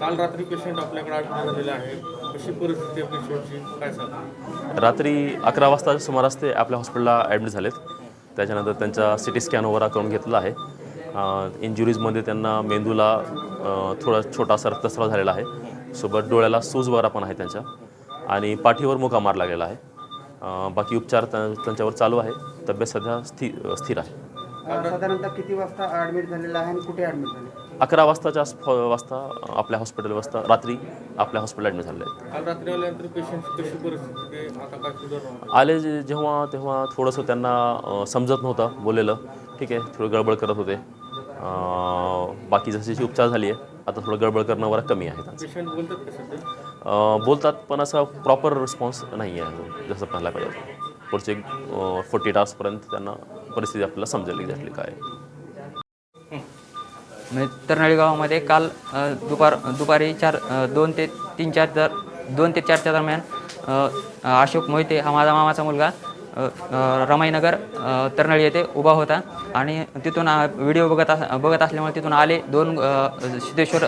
काल रात्री पेशंट आपल्याकडे ॲडमिट झालेले आहे कशी परिस्थिती आहे पेशंटची काय सांगा रात्री अकरा वाजता सुमारास ते आपल्या हॉस्पिटलला ॲडमिट झालेत. त्याच्यानंतर त्यांचा सी टी स्कॅन वगैरे करून घेतला आहे. इंजुरीजमध्ये त्यांना मेंदूला थोडा छोटासा रक्तस्राव झालेला आहे. सोबत डोळ्याला सूज वगैरे पण आहे त्यांच्या आणि पाठीवर मुका मार लागलेला आहे. बाकी उपचार त्या- त्यांच्यावर चालू आहे. तब्येत सध्या स्थिर स्थिर आहे. साधारणतः किती वाजता ॲडमिट झालेला आहे आणि कुठे ॲडमिट झाले? अकरा वाजताच्या वाजता आपल्या हॉस्पिटल वाजता रात्री आपल्या हॉस्पिटल ॲडमिट झाले आहेत. आले जे- जेव्हा तेव्हा थोडंसं त्यांना समजत नव्हतं बोललेलं. ठीक आहे थोडं गडबड करत होते. बाकी जशी उपचार झाली आहे आता थोडं गडबड करणं वगैरे कमी आहे. बोलतात पण असा प्रॉपर रिस्पॉन्स नाही आहे जसं पाहायला पाहिजे. पुढचे फोर्टी तासपर्यंत त्यांना परिस्थिती आपल्याला समजेल एक्झॅक्टली काय. म्हणजे तरनाळी गावामध्ये काल दुपार दुपारी चार दोन ते तीन चार दर दोन ते चारच्या दरम्यान अशोक मोहिते हा माझा मामाचा मुलगा रमाईनगर तरणाळी तरनाळी येथे उभा होता. आणि तिथून व्हिडिओ बघत अस बघत असल्यामुळे तिथून आले दोन सिद्धेश्वर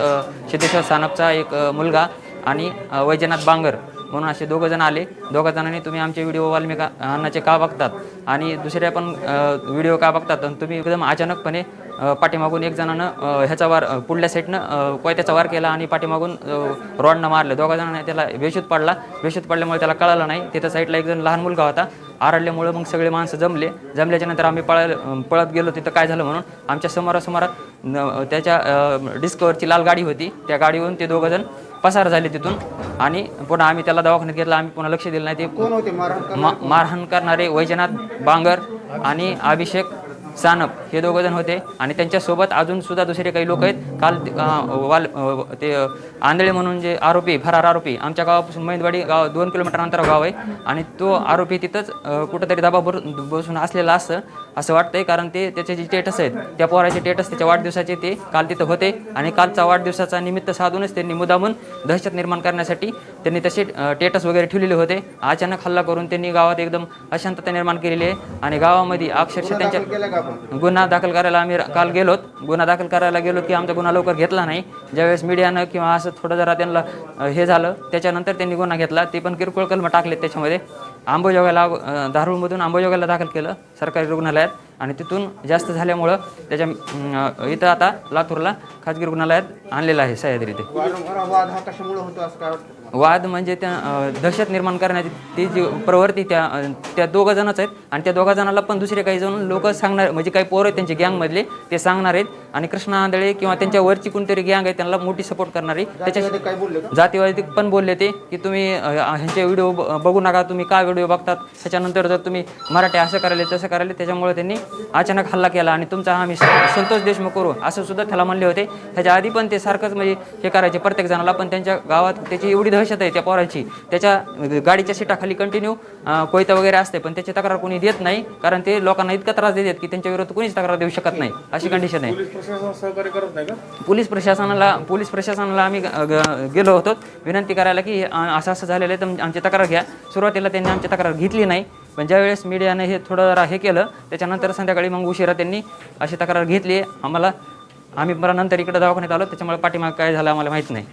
सिद्धेश्वर सानपचा एक मुलगा आणि वैजनाथ बांगर म्हणून असे दोघं जण आले. दोघा जणांनी तुम्ही आमचे व्हिडिओ वाल्मिका अन्नाचे का बघतात? आणि दुसऱ्या पण व्हिडिओ का बघतात? आणि तुम्ही एकदम अचानकपणे पाठीमागून एक जणानं ह्याचा वार पुढल्या साईडनं कोयत्याचा वार केला आणि पाठीमागून रॉडनं मारलं. दोघा जणांनी त्याला बेशूत पडला. बेशूत पडल्यामुळे त्याला कळालं नाही. तिथं साईडला एक जण लहान मुलगा होता. आरडल्यामुळे मग सगळे माणसं जमले. जमल्याच्या नंतर आम्ही पळ पळत गेलो. तिथं काय झालं म्हणून? आमच्या समोरासमोरात त्याच्या डिस्कवरची लाल गाडी होती. त्या गाडीवरून ते दोघं जण पसार झाले तिथून. आणि पुन्हा आम्ही त्याला दवाखान्यात घेतला. आम्ही पुन्हा लक्ष दिलं नाही. ते मारहाण करणारे वैजनाथ बांगर आणि अभिषेक सानप हे दोघं जण होते. आणि त्यांच्यासोबत अजून सुद्धा दुसरे काही लोक आहेत. काल वाल ते आंधळे म्हणून जे आरोपी फरार आरोपी आमच्या गावापासून मैंदवाडी गाव दोन किलोमीटर अंतर गाव आहे. आणि तो आरोपी तिथंच कुठंतरी दबा भर बसून असलेला असं असं वाटतंय. कारण ते त्याचे जे स्टेटस आहेत त्या पोराचे स्टेटस त्याच्या वाढदिवसाचे ते काल तिथं होते. आणि कालचा वाढदिवसाचा निमित्त साधूनच त्यांनी मुदामून दहशत निर्माण करण्यासाठी त्यांनी तसे टेटस वगैरे ठेवलेले होते. अचानक हल्ला करून त्यांनी गावात एकदम अशांतता निर्माण केलेली आहे. आणि गावामध्ये अक्षरशः त्यांच्या गुन्हा दाखल करायला आम्ही काल गेलोत. गुन्हा दाखल करायला गेलो की आमचा गुन्हा लवकर घेतला नाही. ज्यावेळेस मीडियानं किंवा असं थोडं जरा त्यांना हे झालं. त्याच्यानंतर त्यांनी गुन्हा घेतला. ते पण किरकोळ कलम टाकलेत त्याच्यामध्ये. आंबोजोगाला अ, धारूरमधून आंबोजोगाला दाखल केलं सरकारी रुग्णालयात आणि तिथून जास्त झाल्यामुळं त्याच्या इथं आता लातूरला खाजगी रुग्णालयात आणलेलं आहे सह्याद्री ते वाद म्हणजे त्या दहशत निर्माण करण्याची ती जी प्रवृत्ती त्या त्या दोघं जणच आहेत आणि त्या दोघा जणाला पण दुसरे काही जण लोक सांगणार म्हणजे काही पोरं आहेत त्यांचे गँगमधले ते सांगणार आहेत आणि कृष्णा आंधळे किंवा त्यांच्या वरची कोणतरी गँग आहे त्यांना मोठी सपोर्ट करणारी. त्याच्याशी काय बोलले जातीवादी पण बोलले ते की तुम्ही अ, ह्यांचे व्हिडिओ बघू नका तुम्ही का व्हिडिओ बघतात? त्याच्यानंतर जर तुम्ही मराठी असं करायले तसं करायले त्याच्यामुळे त्यांनी अचानक हल्ला केला आणि तुमचा आम्ही स- संतोष देशमुख करू असं सुद्धा त्याला म्हणले होते. ह्याच्या आधी पण ते सारखंच म्हणजे हे करायचे प्रत्येक जणाला पण त्यांच्या गावात त्याची एवढी दहशत आहे त्या पोराची. त्याच्या गाडीच्या सीटाखाली कंटिन्यू कोयता वगैरे असते पण त्याची तक्रार कोणी देत नाही कारण ते लोकांना इतका त्रास देतात की त्यांच्या विरोधात कोणीच तक्रार देऊ शकत नाही अशी कंडिशन आहे. प्रशासन सहकार्य करत नाही का? पोलीस प्रशासनाला पोलीस प्रशासनाला आम्ही ग- ग- गेलो होतो. विनंती करायला की अ, असं असं झालेलं आहे तर आमची तक्रार घ्या. सुरुवातीला त्यांनी आमची तक्रार घेतली नाही. पण ज्यावेळेस मीडियाने हे थोडं जरा हे केलं त्याच्यानंतर संध्याकाळी मग उशिरा त्यांनी अशी तक्रार घेतली. आम्हाला आम्ही बरं नंतर इकडे दवाखान्यात आलो. त्याच्यामुळे पाठीमाग काय झालं आम्हाला माहीत नाही.